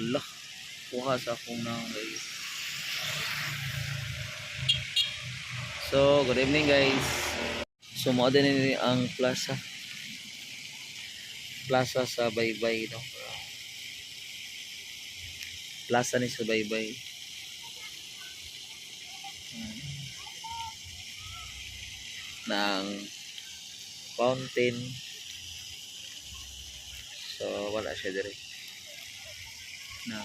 Hala. Kuha sa akong na guys. So, good evening guys. So, mo din ini ang plaza. Plaza sa Baybay, no? Plaza ni sa Baybay. Hmm. ng fountain. So, wala siya dire. Na.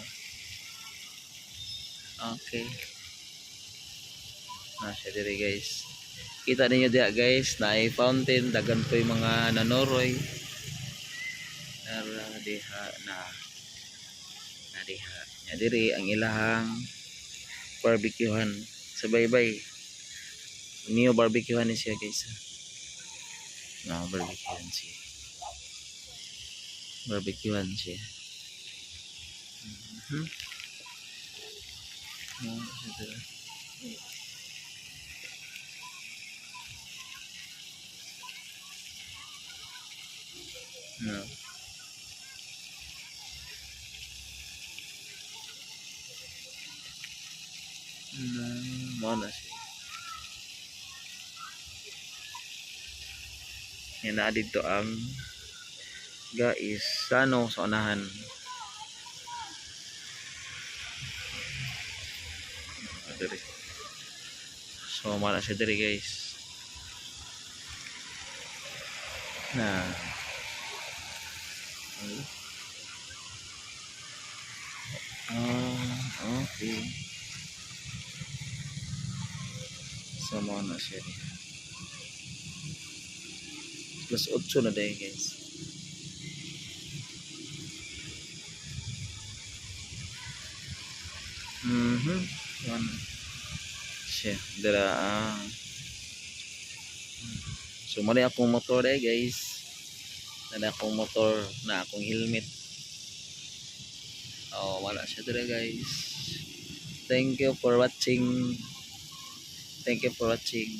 Okay. Na siya dire guys. Kita ninyo diha guys, na ay fountain, dagan po yung mga nanoroy. Nara diha na na diha. Ya diri ang ilahang barbecuehan sa baybay. Niyo barbecuehan ni siya guys. Na barbecuehan siya. Barbecuehan siya. Ah, siya dira. No. Na, mana siya. Yan na dito ang guys sano sa unahan. Diri. So mana siya diri guys. Na. Ah, okay. So mana siya diri. Plus 8 na dahil guys. Mhm. Yan. Siya. Dara ah. So mali akong motor eh guys. Na akong motor na akong helmet. Oh, wala siya dira guys. Thank you for watching. Thank you for watching.